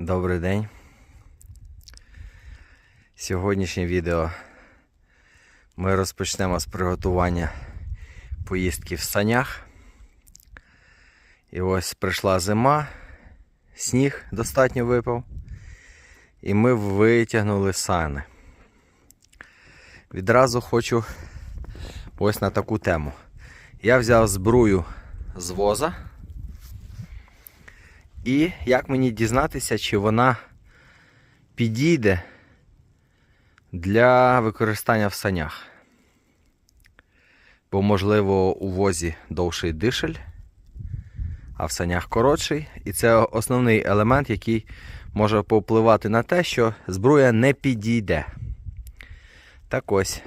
Добрий день. Сьогоднішнє відео ми розпочнемо з приготування поїздки в санях. І ось прийшла зима, сніг достатньо випав, і ми витягнули сани. Відразу хочу ось на таку тему. Я взяв збрую з воза. І як мені дізнатися, чи вона підійде для використання в санях. Бо, можливо, у возі довший дишель, а в санях коротший. І це основний елемент, який може повпливати на те, що зброя не підійде. Так ось,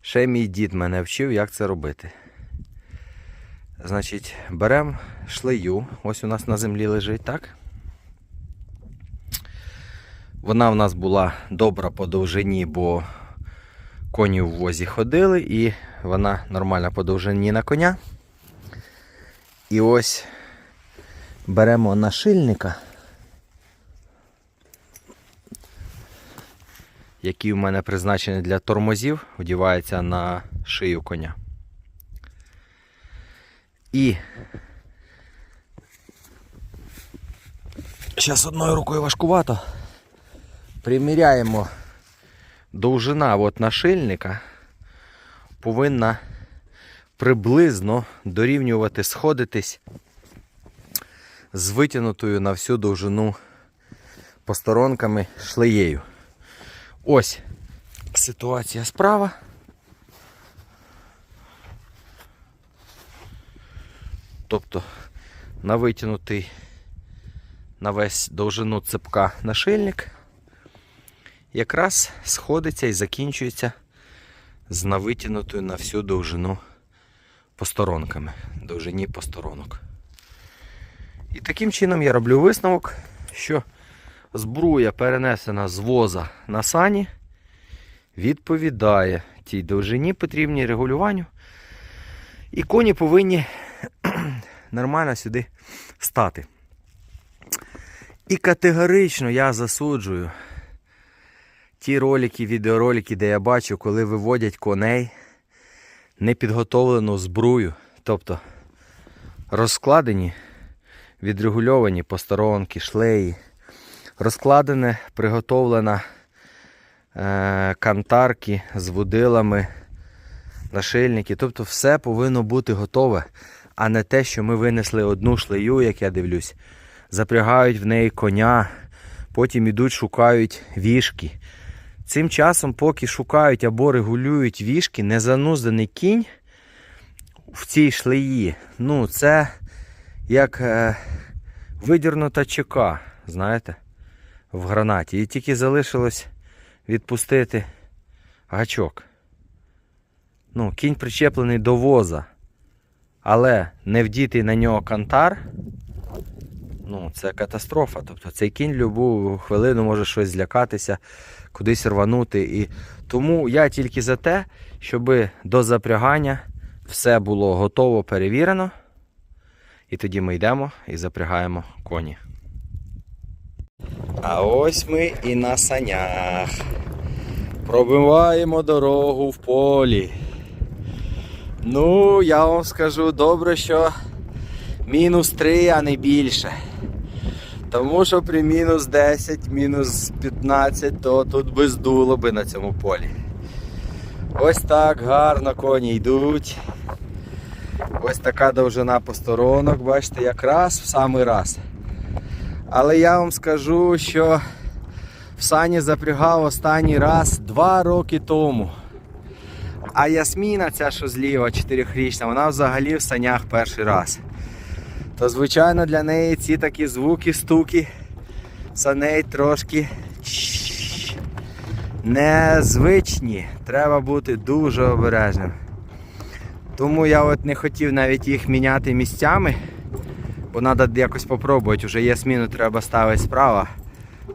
ще мій дід мене вчив, як це робити. Значить, беремо шлею. Ось у нас на землі лежить, так? Вона в нас була добра по довжині, бо коні в возі ходили, і вона нормальна по довжині на коня. І ось беремо нашильника, який у мене призначений для тормозів, одівається на шию коня. І зараз одною рукою важкувато. Приміряємо довжина от нашильника повинна приблизно дорівнювати, сходитись з витягнутою на всю довжину посторонками шлеєю. Ось ситуація справа. Тобто на витягнутий на весь довжину цепка нашильник якраз сходиться і закінчується з навитягнутою на всю довжину посторонками, довжині посторонок. І таким чином я роблю висновок, що збруя перенесена з воза на сані відповідає тій довжині потрібній регулюванню. І коні повинні нормально сюди стати. І категорично я засуджую ті ролики, відеоролики, де я бачу, коли виводять коней непідготовлену збрую, тобто розкладені, відрегульовані посторонки, шлеї, розкладене, приготовлена е, кантарки з вудилами, нашильники. Тобто все повинно бути готове а не те, що ми винесли одну шлею, як я дивлюсь, запрягають в неї коня, потім ідуть, шукають вішки. Цим часом, поки шукають або регулюють вішки, незанузданий кінь в цій шлеї. Ну, це як е, видірнута чека, знаєте, в гранаті. І тільки залишилось відпустити гачок. Ну, Кінь причеплений до воза. Але не вдіти на нього кантар, ну, це катастрофа. Тобто цей кінь любу хвилину може щось злякатися, кудись рванути. І Тому я тільки за те, щоб до запрягання все було готово, перевірено. І тоді ми йдемо і запрягаємо коні. А ось ми і на санях. Пробиваємо дорогу в полі. Ну, я вам скажу добре, що мінус 3, а не більше. Тому що при мінус 10, мінус 15, то тут би здуло би на цьому полі. Ось так гарно коні йдуть. Ось така довжина посторонок, бачите, якраз в самий раз. Але я вам скажу, що в сані запрягав останній раз 2 роки тому. А Ясміна, ця що зліва, 4-річна, вона взагалі в санях перший раз. То, звичайно, для неї ці такі звуки, стуки саней трошки незвичні. Треба бути дуже обережним. Тому я от не хотів навіть їх міняти місцями, бо треба якось спробувати. Уже Ясміну треба ставити справа,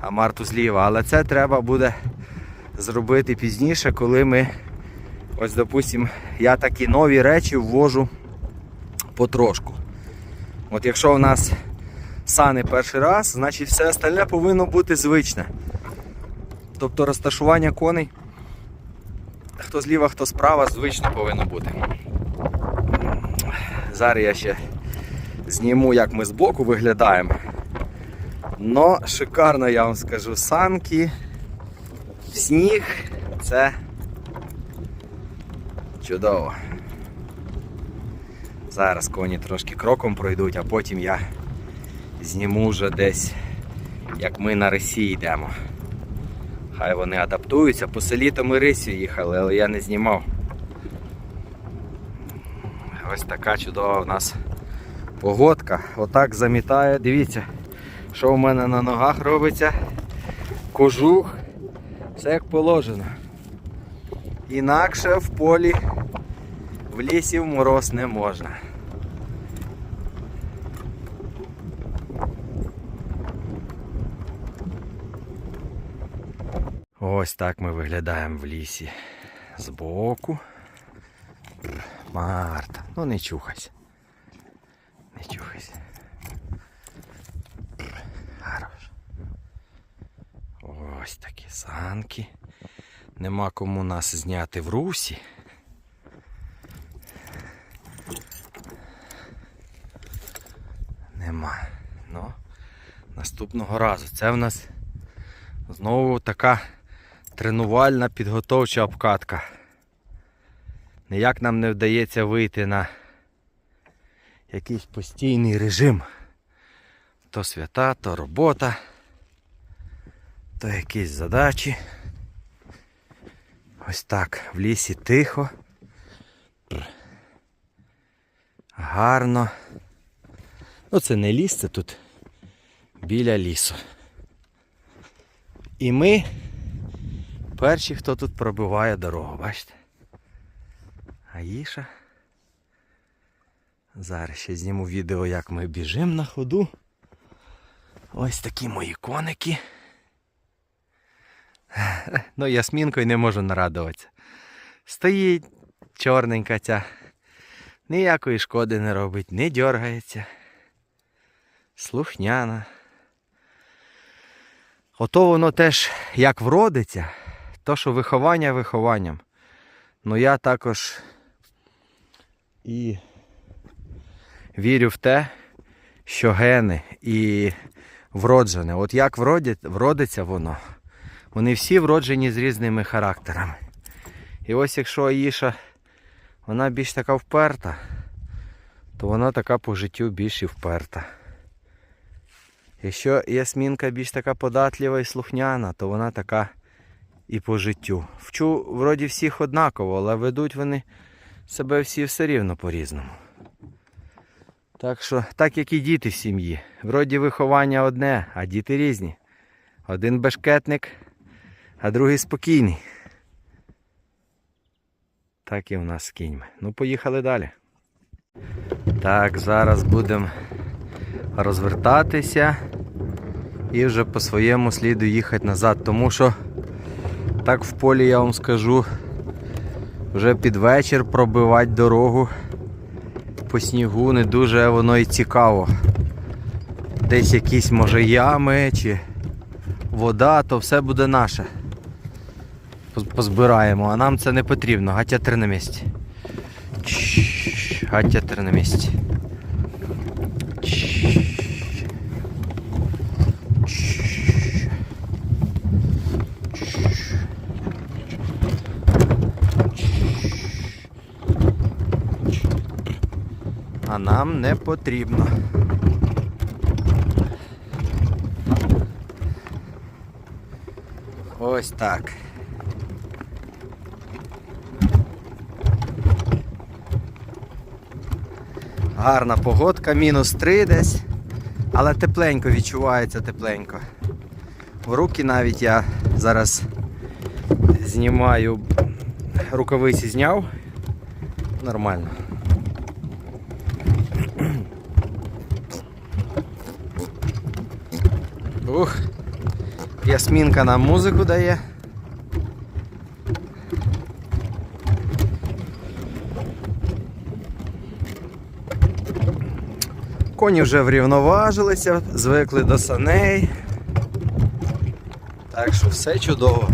а Марту зліва. Але це треба буде зробити пізніше, коли ми Ось, допустим, я такі нові речі ввожу потрошку. От якщо у нас сани перший раз, значить все остальне повинно бути звичне. Тобто розташування коней, хто зліва, хто справа, звично повинно бути. Зараз я ще зніму, як ми збоку виглядаємо. Но шикарно, я вам скажу, санки, сніг це чудово. Зараз коні трошки кроком пройдуть, а потім я зніму вже десь, як ми на рисі йдемо. Хай вони адаптуються. По селі то ми рисю їхали, але я не знімав. Ось така чудова в нас погодка. Отак замітає. Дивіться, що в мене на ногах робиться. Кожух. Все як положено. Інакше в полі в лісі в мороз не можна. Ось так ми виглядаємо в лісі збоку. Марта, ну не чухайся. Не чухайся. Хорош. Ось такі санки. Нема кому нас зняти в русі. Нема. Ну, наступного разу. Це в нас знову така тренувальна підготовча обкатка. Ніяк нам не вдається вийти на якийсь постійний режим. То свята, то робота, то якісь задачі. Ось так, в лісі тихо. Гарно. Ну це не ліс, це тут біля лісу. І ми перші, хто тут пробиває дорогу, бачите? Аїша. Зараз ще зніму відео, як ми біжимо на ходу. Ось такі мої коники. Ну, ясмінкою не можу нарадуватися. Стоїть чорненька ця. Ніякої шкоди не робить, не дергається. Слухняна. Ото воно теж як вродиться, то що виховання вихованням. Ну я також і вірю в те, що гени і вроджене. От як вродиться воно, вони всі вроджені з різними характерами. І ось якщо Аїша, вона більш така вперта, то вона така по життю більш і вперта. Якщо Ясмінка більш така податлива і слухняна, то вона така і по життю. Вчу вроді всіх однаково, але ведуть вони себе всі все рівно по-різному. Так що, так як і діти в сім'ї. Вроді виховання одне, а діти різні. Один бешкетник, а другий спокійний. Так і в нас з кіньми. Ну, поїхали далі. Так, зараз будемо розвертатися і вже по своєму сліду їхати назад, тому що так в полі я вам скажу, вже під вечір пробивати дорогу по снігу не дуже воно і цікаво. Десь якісь може ями чи вода, то все буде наше. Позбираємо, а нам це не потрібно, гаття три на місці. Чш, Гаття три на місці. А нам не потрібно. Ось так. Гарна погодка, мінус 3 десь, але тепленько відчувається тепленько. В руки навіть я зараз знімаю, рукавиці зняв. Нормально. Ух, Ясмінка нам музику дає. Коні вже врівноважилися, звикли до саней. Так що все чудово.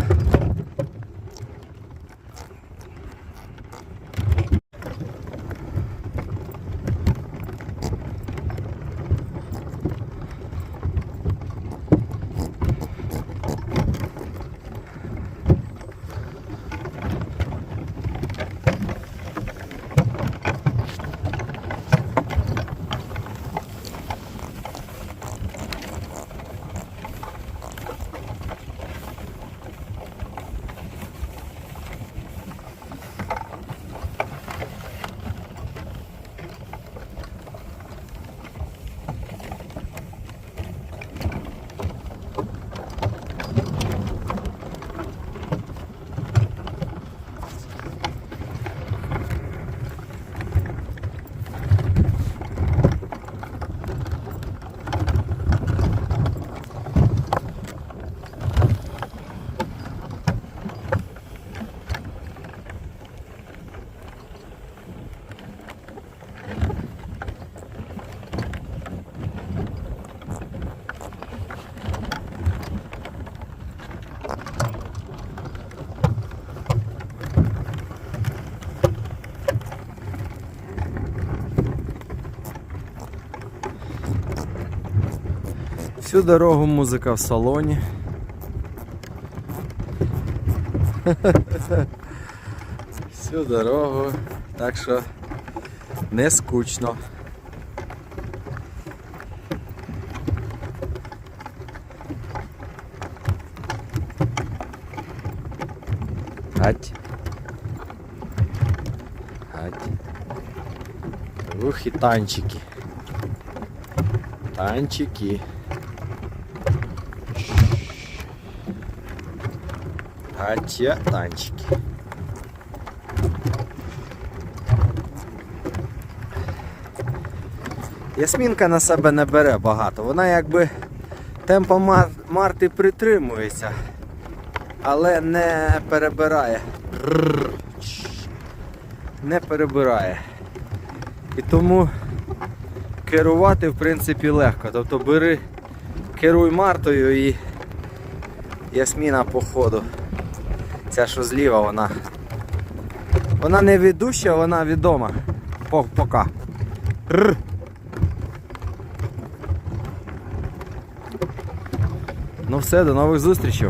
Всю дорогу музика в салоні. Всю дорогу, так що не скучно. Гать. Гать. Ух і танчики. Танчики. Гатя танчики. Ясмінка на себе не бере багато. Вона якби темпо мар- марти притримується, але не перебирає. Не перебирає. І тому керувати в принципі легко. Тобто бери, керуй мартою і Ясміна по ходу. Ця що зліва, вона. Вона не ведуща, вона відома. По- Пока. Рр. Ну все, до нових зустрічей.